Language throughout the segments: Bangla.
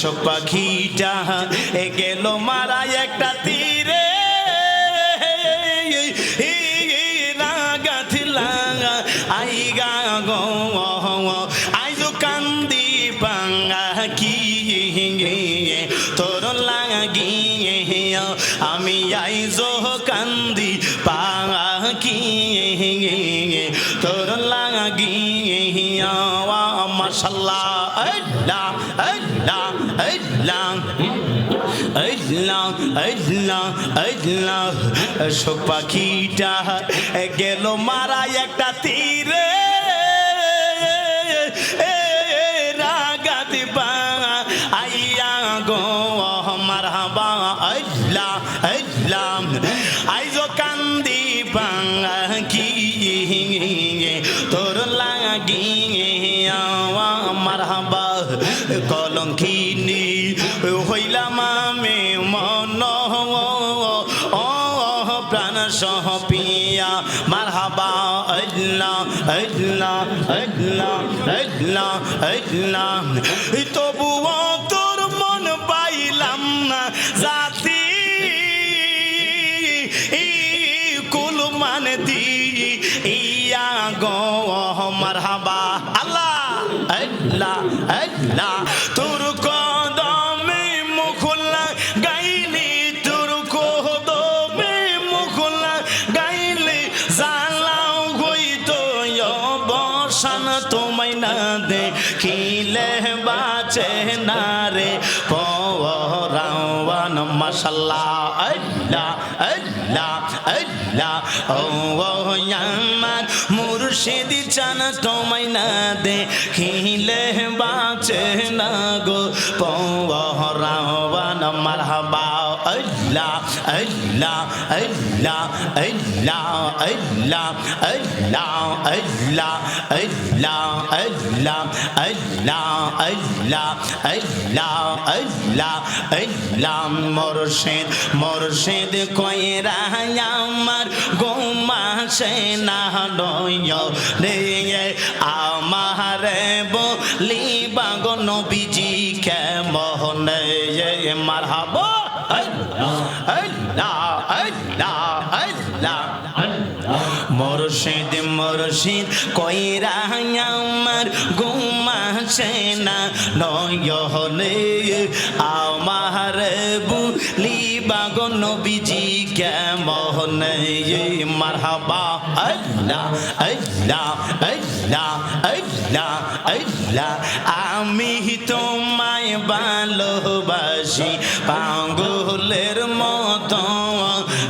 সব পাখিটা এ গেল মারা একটা তীরে। আইগা গো, আইজো কান্দি পাঙ্গা, কি তোর লাগি আমি আইজো কান্দি তোর লাগি শোক পাখিটা গেল মারা একটা তীরে রাগাতি কান্দি পাঙ্গি তোর লাগি মারহাবা কলঙ্কিনী হইলাম আমি মন। প্রাণ সহ পিয়া মার হাবা অজলা অজলা অজলা অজলা বাঁচে না রে পরাওয়ান মাশাল্লাহ, আল্লাহ আল্লাহ আল্লাহ। ও আমার মুর্শিদ চান তোমায় না দে খিলে বাঁচে না গো। পরাওয়ান মারহাবা। আল্লাহ আল্লাহ আল্লাহ আল্লাহ আল্লাহ আল্লাহ আল্লাহ আল্লাহ আল্লাহ আল্লাহ আল্লাহ আল্লাহ আল্লাহ আল্লাহ মোরশেদ মোরশেদ কয়রা আমার গোমাসে না নয় রে আমার বলিবা গো নবীজি কে মোহনে মারহাবা মুর্শিদ মুর্শিদ, কইরা আমার ঘুমাসে না। নয়নে আমার বুলিবা গো নবীজি, কেমন মারহাবা? আল্লাহ আল্লাহ আল্লাহ আল্লাহ আল্লাহ। আমি তোমায় ভালোবাসি। পাগলের মতো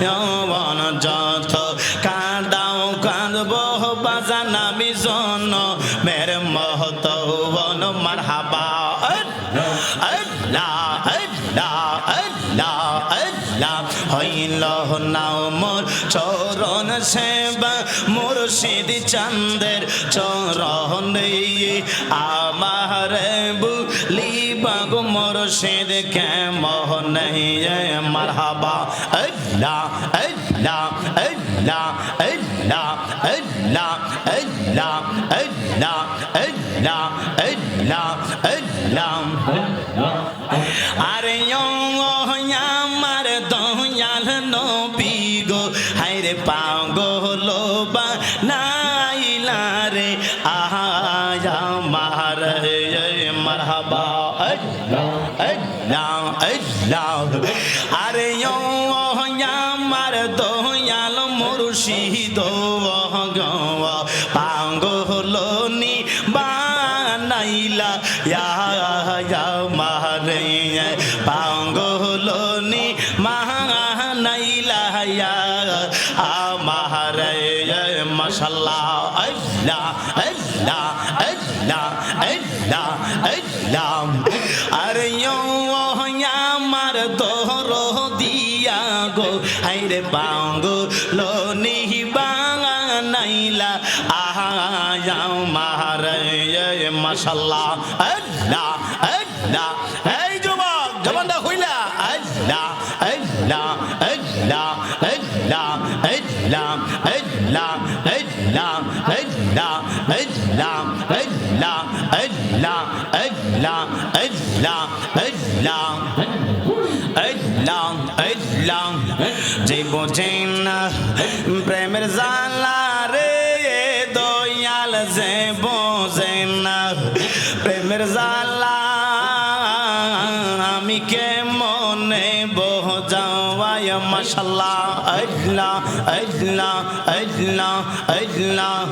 যৌবন যত কাঁদাও কাঁদব, বাজান আমি জন মের মহত বন হইল নাও মোর চরণ সেবা, মুর্শিদ চন্দের চরণ আমার বুলিবা গো মুর্শিদ কে মোহ মোহন মারহাবা। আল্লাহ আল্লাহ আল্লাহ আল্লাহ আল্লাহ আল্লাহ আমারে মাশাল্লাহ আল্লাহ আল্লাহ আল্লাহ আল্লাহ আল্লাহ আরে আমার দর দিয়া গো হাইরে পাঙ্গো লোনি বাঙাইলা আহা মারে মাশাল্লাহ আল্লাহ আল্লাহ এই যুবক জবানটা হইলা আল্লাহ আল্লাহ আল্লাহ যে বোঝেন। না প্রেমের জালা রে, দয়াল যে বোঝেন। না প্রেমের জালা আমি কে মনে বোঝাওয়ায়? মাশাল্লাহ, আল্লাহ আল্লাহ আল্লাহ আল্লাহ।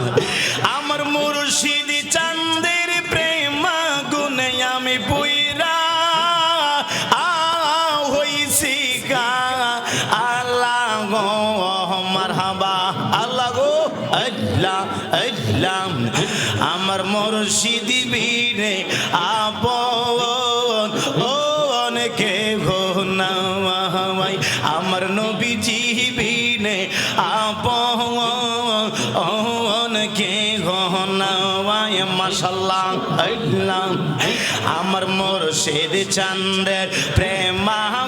এলাম আমার মরশিদি বীরে আপন। ও অনেকে ঘোনাওয়াই আমার নবীজি বীরে আপন। ও অনেকে ঘোনাওয়াই মাশাল্লাহ হইলাম আমার মোর সেদ চন্দ্রের প্রেমা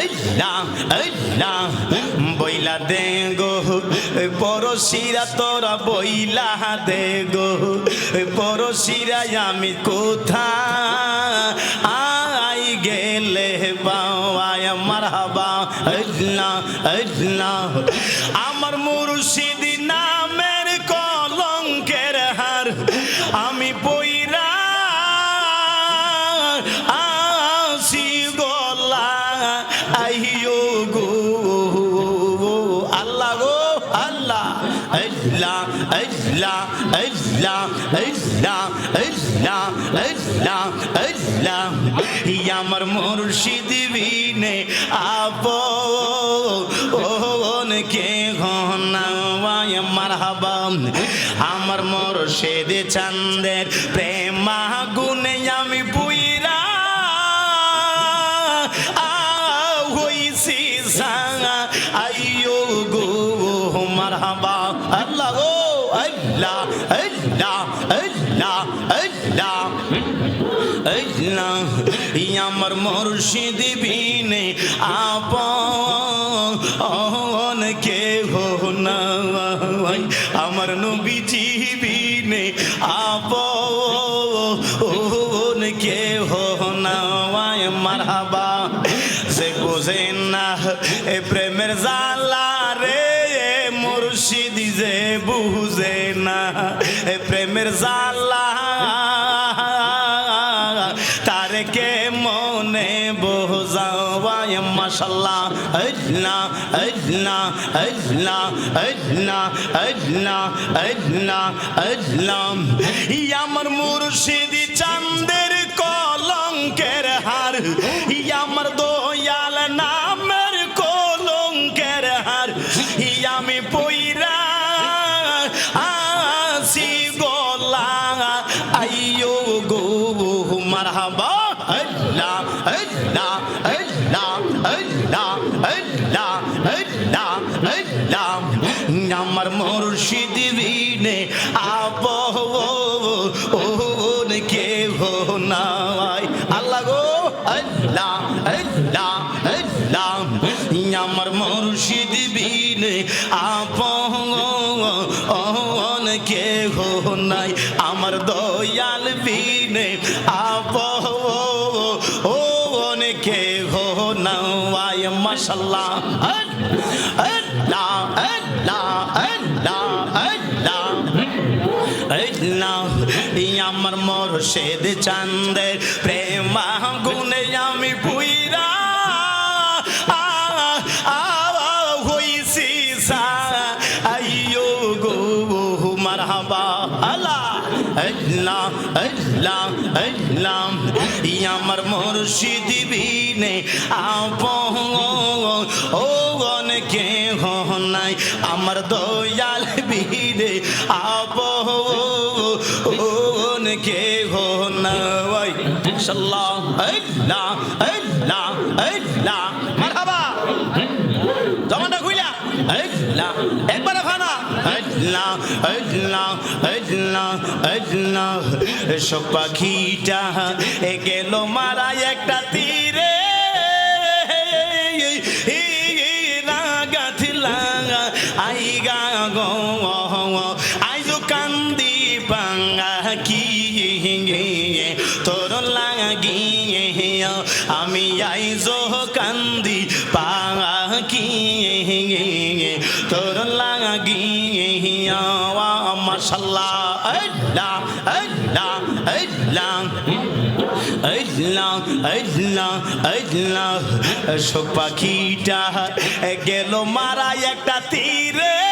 আল্লাহ আল্লাহ বইলা দে গো, পরশিরা তোরা বইলা দে গো, পরশিরা আমি কোথা আই গেলে বাবায় মারহাবা। আল্লাহ আল্লাহ اجلا اجلا اجلا اجلا اجلا اجلا يا আমার মুর্শিদ বিনে আপো কে ঘনাওয়ায় মারহাবা আমার মুর্শিদ চন্দের প্রেমা আল্লাহ আমার মুর্শিদ বিনে আপন কে হো না, আমার নবী বিনে আপন কে হো না মারহাবা সে বোঝেন না, এ প্রেমের জালা রে মুর্শিদি যে বুঝে না, এ প্রেমের জালা মাশাল্লাহ আল্লাহ আল্লাহ আল্লাহ আল্লাহ আল্লাহ আল্লাহ ই আমার মুর্শিদি চান্দের কলঙ্কের হার আমার দয়াল নামের কলঙ্কের হার আমি পইরা আসি গলা। আইও গো, মারহাবা আল্লাহ আল্লাহ আমার মুর্শিদ বিনে আপ ওন কে হো নাই। আল্লাহ গো, আল্লাহ আল্লাহ আল্লাহ। আমার মুর্শিদ বিনে আপ ওন কে হো নাই। আমার দয়াল বিনে আপ ওন কে হো নাই। মাশাল্লাহ মরশেদ চান্দের প্রেমা গুনে আমি পুইরা হইছি আমার মুর্শিদ বিনে আপন। ও অনেকে আমার দয়াল বিনে আপন। কে নাই। সাল্লাহ আল্লাহ আল্লাহ আল্লাহ। মারহাবা। জমাটা খুইলা। আল্লাহ, একবার খানা আল্লাহ আল্লাহ আল্লাহ আল্লাহ। সব পাখিটা গেল মারা একটা তীরে। গাথিলা আইগা গো। আল্লাহ আল্লাহ শোক পাখিটা গেল মারা একটা তীরে।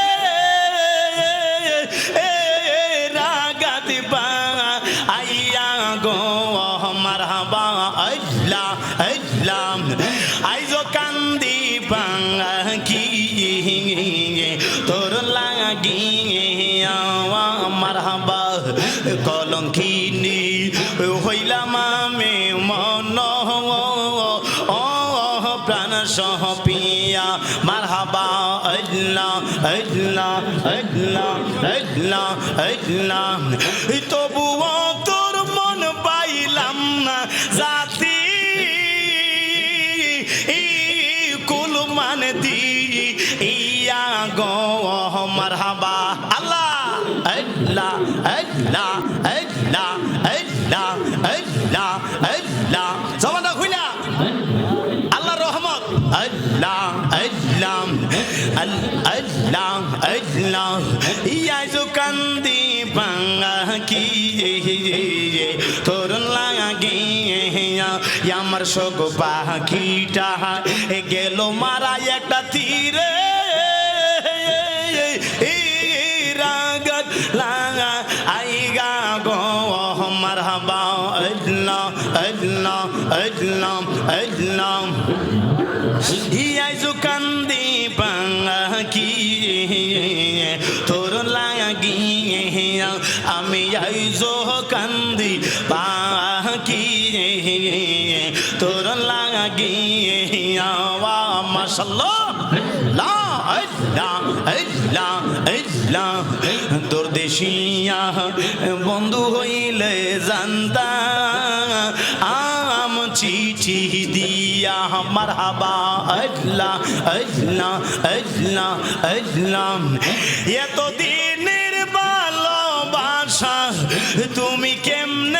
হইলাম আমি মন, ও প্রাণ সহ পিয়া। মারহাবা আল্লাহ আল্লাহ আল্লাহ আল্লাহ আল্লাহ তবুও তোর মন পাইলাম না, জাতি। কুল মান দি ইয়া গো মারহাবা। আল্লাহ আল্লাহ আল্লাহ আল্লাহ আল্লাহ আল্লাহ আল্লাহ জমানটা খুইলা আল্লাহ রহমত আল্লাহ আল্লাহ আল- আল্লাহ আল্লাহ ইয়াজু কান্দি বাঙ্গা কি তোর লাগি আমার শোক পাখিটা গেল মারা একটা তীরে রাগত লাগা তোর লাগি মাসাল্লাহ লা আল্লাহ আল্লাহ আল্লাহ তোর দেশিয়া বন্ধু হইলে জানতা। আম চিঠি দিয়া, মারহাবা। আল্লাহ আল্লাহ আল্লাহ আল্লাহ এত দিনের ভালোবাসা, তুমি কেমনে